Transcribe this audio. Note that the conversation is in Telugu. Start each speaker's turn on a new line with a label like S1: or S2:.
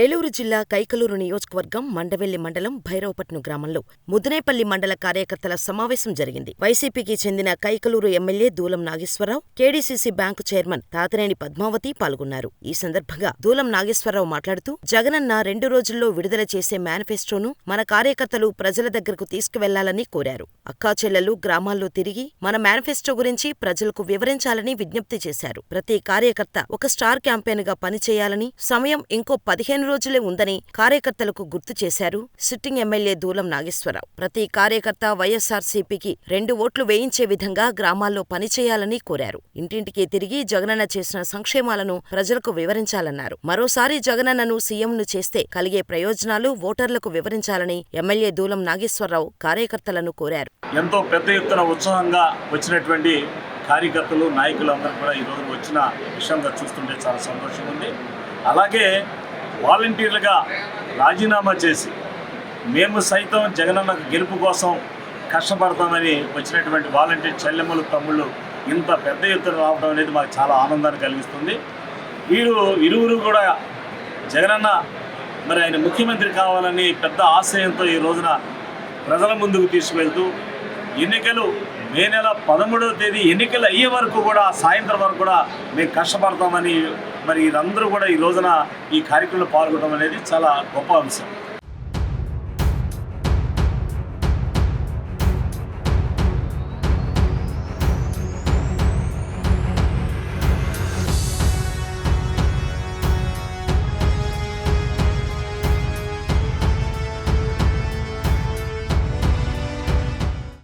S1: ఏలూరు జిల్లా కైకలూరు నియోజకవర్గం మండవెల్లి మండలం భైరవపట్నం గ్రామంలో ముదినేపల్లి మండల కార్యకర్తల సమావేశం జరిగింది. వైసీపీకి చెందిన Kaikaluru MLA Dulam Nageswara Rao, K D C C bank chairman Tataneni Padmavathi పాల్గొన్నారు. ఈ సందర్భంగా దూలం నాగేశ్వరరావు మాట్లాడుతూ జగనన్న రెండు రోజుల్లో విడుదల చేసే మేనిఫెస్టోను మన కార్యకర్తలు ప్రజల దగ్గరకు తీసుకువెళ్ళాలని కోరారు. అక్కాచెల్లెలు గ్రామాల్లో తిరిగి మన మేనిఫెస్టో గురించి ప్రజలకు వివరించాలని విజ్ఞప్తి చేశారు. ప్రతి కార్యకర్త ఒక స్టార్ క్యాంపెయిన్గా పనిచేయాలని, సమయం ఇంకో పదిహేను రోజులే ఉందని కార్యకర్తలకు గుర్తు చేశారు సిట్టింగ్ ఎమ్మెల్యే దూలం నాగేశ్వరరావు. ప్రతి కార్యకర్త వైఎస్సార్సీపీకి రెండు ఓట్లు వేయించే విధంగా గ్రామాల్లో పనిచేయాలని కోరారు. ఇంటింటికి తిరిగి జగనన్న చేసిన సంక్షేమాలను ప్రజలకు వివరించాలన్నారు. మరోసారి జగనన్నను సీఎంను చేస్తే కలిగే ప్రయోజనాలు ఓటర్లకు వివరించాలని ఎమ్మెల్యే దూలం నాగేశ్వరరావు కార్యకర్తలను కోరారు.
S2: ఎంతో పెద్ద ఎత్తున ఉత్సాహంగా వచ్చినటువంటి కార్యకర్తలు నాయకులు అందరూ కూడా ఈరోజు వచ్చిన విషయంగా చూస్తుంటే చాలా సంతోషం ఉంది అలాగే వాలంటీర్లుగా రాజీనామా చేసి మేము సైతం జగనన్న గెలుపు కోసం కష్టపడతామని వచ్చినటువంటి వాలంటీర్ చెల్లెమ్మలు తమ్ముళ్ళు ఇంత పెద్ద ఎత్తున రావడం అనేది మాకు చాలా ఆనందాన్ని కలిగిస్తుంది. వీరు ఇరువురు కూడా జగనన్న మరి ఆయన ముఖ్యమంత్రి కావాలని పెద్ద ఆశయంతో ఈ రోజున ప్రజల ముందుకు తీసుకువెళ్తూ ఎన్నికలు మే నెల పదమూడవ తేదీ ఎన్నికలు అయ్యే వరకు కూడా సాయంత్రం వరకు కూడా మేము కష్టపడతామని మరి ఇదందరూ కూడా ఈ రోజున ఈ కార్యక్రమంలో పాల్గొనడం అనేది చాలా గొప్ప అంశం.